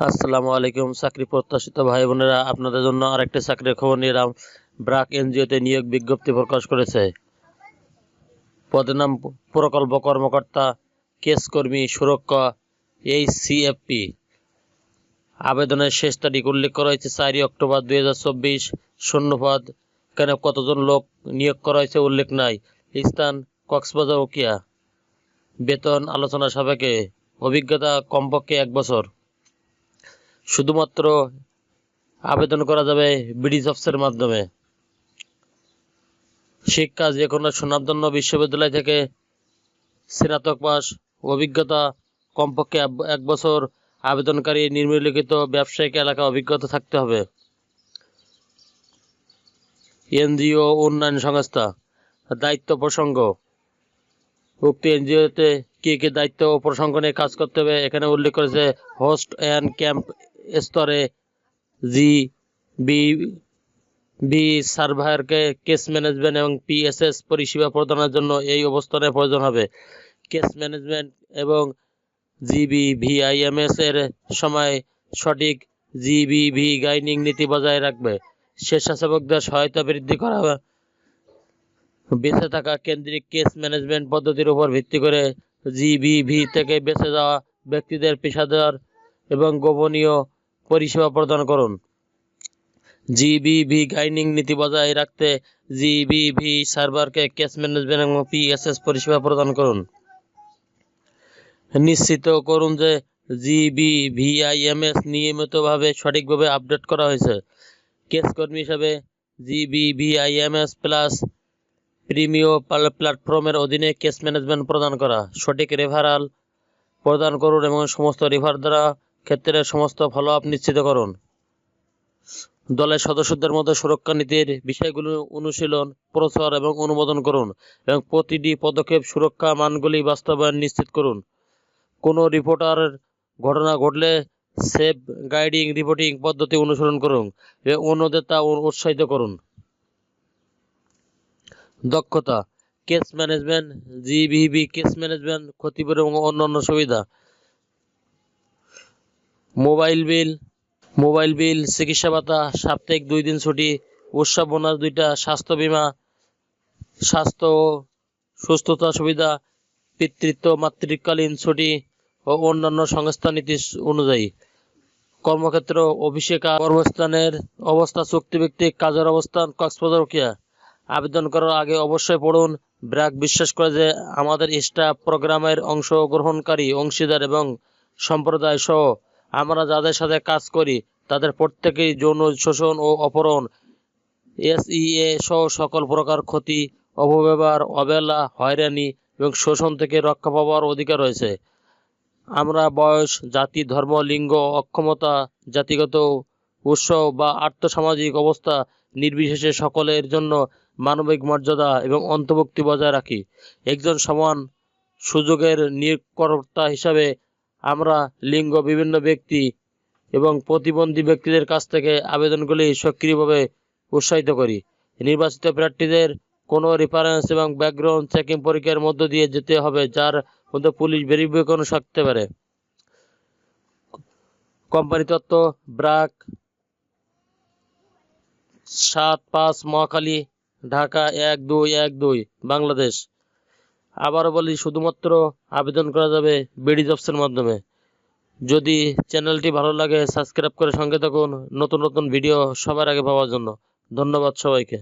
আসসালামু আলাইকুম, চাকরি প্রত্যাশিত ভাই বোনেরা, আপনাদের জন্য আরেকটি চাকরির খবর নিয়ে এলাম। ব্রাক এনজিওতে নিয়োগ বিজ্ঞপ্তি প্রকাশ করেছে। পদের নাম প্রকল্প কর্মকর্তা, কেস কর্মী, সুরক্ষা এই সিএফপি আবেদনের শেষ তারিখ উল্লেখ করা হয়েছে চারই অক্টোবর দুই হাজার চব্বিশ। শূন্যপদ কেন কতজন লোক নিয়োগ করা হয়েছে উল্লেখ নাই। স্থান, কক্সবাজার ওকিয়া বেতন, আলোচনা সাপেক্ষে অভিজ্ঞতা কমপক্ষে এক বছর। শুধুমাত্র আবেদন করা যাবে ব্রিটিশ অফিসের মাধ্যমে। শিক্ষা যে কোনো সুনামধন্য বিশ্ববিদ্যালয় থেকে স্নাতক পাস, অভিজ্ঞতা কমপক্ষে এক বছর আবেদনকারী নিম্নলিখিত ব্যবসায়িক এলাকা অভিজ্ঞতা থাকতে হবে। এনজিও উন্নয়ন সংস্থা, দায়িত্ব প্রসঙ্গ। উক্ত এনজিওতে কি কি দায়িত্ব ও প্রসঙ্গ নিয়ে কাজ করতে হবে? এখানে উল্লেখ করেছে হোস্ট অ্যান্ড ক্যাম্প স্তরে জি বি বি সার্ভারকে কেস ম্যানেজমেন্ট এবং পিএসএস পরিষেবা প্রদানের জন্য এই অবস্থানের প্রয়োজন হবে। কেস ম্যানেজমেন্ট এবং জিবি ভিআইএমএস এর সময় সঠিক জিবি ভি গাইনিং নীতি বজায় রাখবে। স্বেচ্ছাসেবকদের সহায়তা বৃদ্ধি করা হবে বেঁচে থাকা কেন্দ্রিক কেস ম্যানেজমেন্ট পদ্ধতির উপর ভিত্তি করে জিবিভি থেকে বেঁচে যাওয়া ব্যক্তিদের পেশাদার এবং গোপনীয় পরিষেবা প্রদান করুন। জিবিভি গাইনিং নীতি বজায় রাখতে জিবিভি সার্ভারকে কেস ম্যানেজমেন্ট এবং পিএসএস পরিষেবা প্রদান করুন। নিশ্চিত করুন যে জিবিভিআইএমএস নিয়মিতভাবে সঠিকভাবে আপডেট করা হয়েছে। কেস কর্মী হিসাবে জিবিভিআইএমএস প্লাস প্রিমিয় প্ল্যাটফর্মের অধীনে কেস ম্যানেজমেন্ট প্রদান করা। সঠিক রেফারাল প্রদান করুন এবং সমস্ত রেফার দ্বারা ক্ষেত্রে সমস্ত ফলো আপ নিশ্চিত করুন। দলের সদস্যদের মধ্যে সুরক্ষা নীতির বিষয়গুলো অনুশীলন, প্রচার এবং অনুমোদন করুন এবং প্রতিটি পদক্ষেপ সুরক্ষা মানগুলি বাস্তবায়ন নিশ্চিত করুন। কোনো রিপোর্টারের ঘটনা ঘটলে সেফ গাইডিং, রিপোর্টিং পদ্ধতি অনুসরণ করুন এবং অন্যদের তা উৎসাহিত করুন। দক্ষতা, case management, GBB case management, ক্ষতিপূরণ এবং অন্যান্য সুবিধা। মোবাইল বিল মোবাইল বিল চিকিৎসা ভাতা সাপ্তাহিক দুই দিন ছুটি উৎসব বোনাস দুইটা স্বাস্থ্য বীমা স্বাস্থ্য সুস্থতা সুবিধা পিতৃত্ব মাতৃকালীন ছুটি ও অন্যান্য সংস্থা নীতি অনুযায়ী। কর্মক্ষেত্র কাজ, কর্মস্থানের অবস্থা চুক্তিভিত্তিক কাজের অবস্থান কক্সবাজার উকিয়া আবেদন করার আগে অবশ্যই পড়ুন। ব্র্যাক বিশ্বাস করে যে আমাদের স্টাফ প্রোগ্রামের অংশগ্রহণকারী অংশীদার এবং সম্প্রদায় সহ আমরা যাদের সাথে কাজ করি, তাদের প্রত্যেকেই যৌন শোষণ ও অপহরণ, এসইএ সহ সকল প্রকার ক্ষতি, অপব্যবহার, অবহেলা, হয়রানি এবং শোষণ থেকে রক্ষা পাওয়ার অধিকার রয়েছে। আমরা বয়স, জাতি, ধর্ম, লিঙ্গ, অক্ষমতা, জাতিগত উৎস বা আর্থসামাজিক অবস্থা নির্বিশেষে সকলের জন্য মানবিক মর্যাদা এবং অন্তর্ভুক্তি বজায় রাখি। একজন সমান সুযোগের নিয়োগকর্তা হিসাবে আমরা লিঙ্গ বিভিন্ন ব্যক্তি এবং প্রতিবন্ধী ব্যক্তিদের কাছ থেকে আবেদনগুলি সক্রিয়ভাবে উৎসাহিত করি। নির্বাচিত প্রার্থীদের কোনো রেফারেন্স এবং ব্যাকগ্রাউন্ড চেকিং পরীক্ষার মধ্য দিয়ে যেতে হবে, যার মধ্যে পুলিশ ভেরিফিকেশন থাকতে পারে। কোম্পানি তত্ত্ব, ব্রাক সাত পাঁচ মহাখালী, ঢাকা এক দুই এক দুই, বাংলাদেশ। আবারও বলি, শুধুমাত্র আবেদন করা যাবে বিডি জবসের মাধ্যমে। যদি চ্যানেলটি ভালো লাগে, সাবস্ক্রাইব করে সঙ্গে থাকুন। নতুন নতুন ভিডিও সবার আগে পাওয়ার জন্য। ধন্যবাদ সবাইকে।